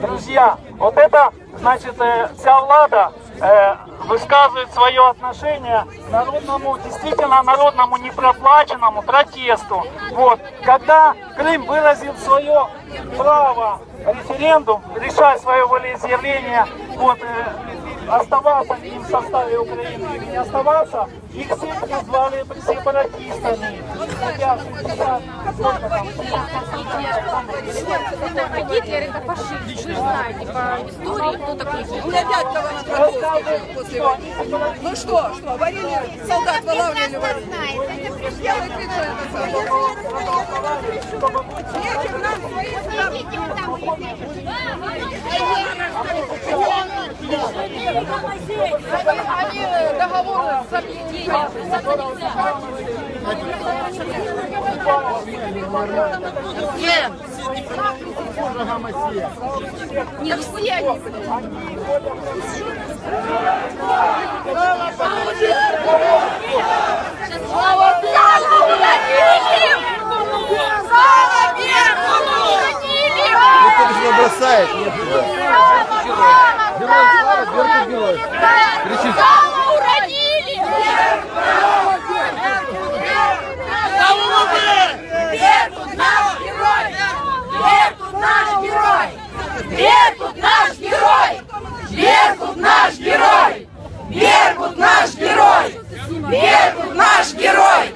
Друзья, вот это, значит, э, вся влада э, высказывает свое отношение народному, действительно народному непроплаченному протесту. Вот, когда Крым выразил свое право референдум, решать свое волеизъявление, вот, оставаться им в составе Украины или не оставаться, их всех назвали сепаратистами. Хотя 60, сколько там, Это Гитлер, это фашист. Вы же знаете по истории, кто такой Гитлер. меня дядька вообще после войны. Ну что, что, варили, солдат вылавливали варили. Делает вид, что это самое. Нечем нам своих Они договор с объединением. Не все они, блин. Слава Кто же бросает? Нет, Герой слава! Беркут наш герой! Беркут наш герой! Беркут наш герой! Беркут наш герой! Беркут наш герой! Беркут наш герой!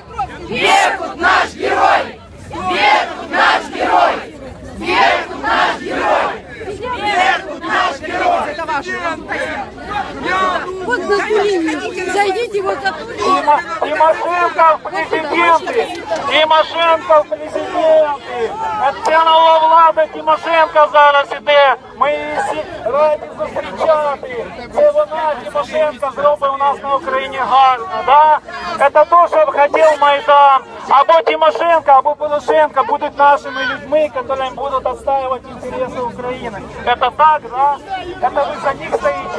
Беркут наш герой! Беркут наш герой! Беркут наш герой! Беркут наш герой! Это ваше. Вот за ту линию. Зайдите вот за ту линию. Тимо- Тимошенко в президенти! Тимошенко в президенти! Це нова влада Тимошенко зараз іде! Ми її всі раді зустрічати! Це вона, Тимошенко, зробить у нас на Україні гарно, да? Це то, що хотів Майдан. Або Тимошенко, або Порошенко будуть нашими людьми, які будуть відстаивать інтереси України. Это так, да? Это вы за них стоите?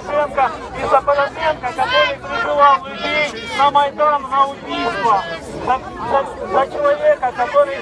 Тимошенко и за Порошенко, который призывал людей на Майдан на убийство. За, за- за человека, который